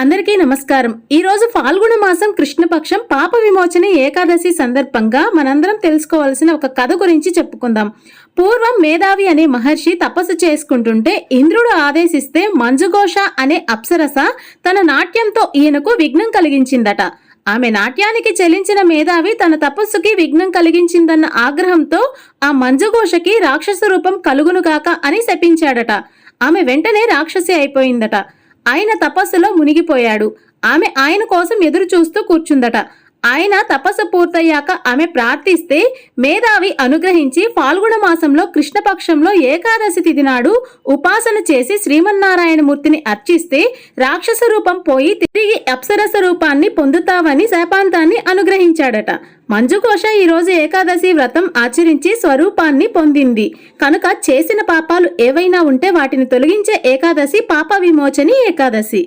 అందరికీ నమస్కారం. ఈ రోజు ఫాల్గుణ మాసం కృష్ణపక్షం పాప విమోచన ఏకాదశి సందర్భంగా మనందరం తెలుసుకోవాల్సిన ఒక కథ గురించి చెప్పుకుందాం. పూర్వం మేధావి అనే మహర్షి తపస్సు చేసుకుంటుంటే ఇంద్రుడు ఆదేశిస్తే మంజుఘోష అనే అప్సరస తన నాట్యంతో ఈయనకు విఘ్నం కలిగించిందట. ఆమె నాట్యానికి చెల్లించిన మేధావి తన తపస్సుకి విఘ్నం కలిగించిందన్న ఆగ్రహంతో ఆ మంజుఘోషకి రాక్షస రూపం కలుగునుగాక అని శపించాడట. ఆమె వెంటనే రాక్షసి అయిపోయిందట. ఆయన తపస్సులో మునిగిపోయాడు. ఆమె ఆయన కోసం ఎదురు చూస్తూ కూర్చుందట. ఆయన తపస్సు పూర్తయ్యాక ఆమె ప్రార్థిస్తే మేధావి అనుగ్రహించి ఫాల్గుణ మాసంలో కృష్ణపక్షంలో ఏకాదశి తిథి నాడు ఉపాసన చేసి శ్రీమన్నారాయణమూర్తిని అర్చిస్తే రాక్షస రూపం పోయి తిరిగి అప్సరస రూపాన్ని పొందుతావని శాపాంతాన్ని అనుగ్రహించాడట. మంజుకోశ ఈ రోజు ఏకాదశి వ్రతం ఆచరించి స్వరూపాన్ని పొందింది. కనుక చేసిన పాపాలు ఏవైనా ఉంటే వాటిని తొలగించే ఏకాదశి పాప విమోచని ఏకాదశి.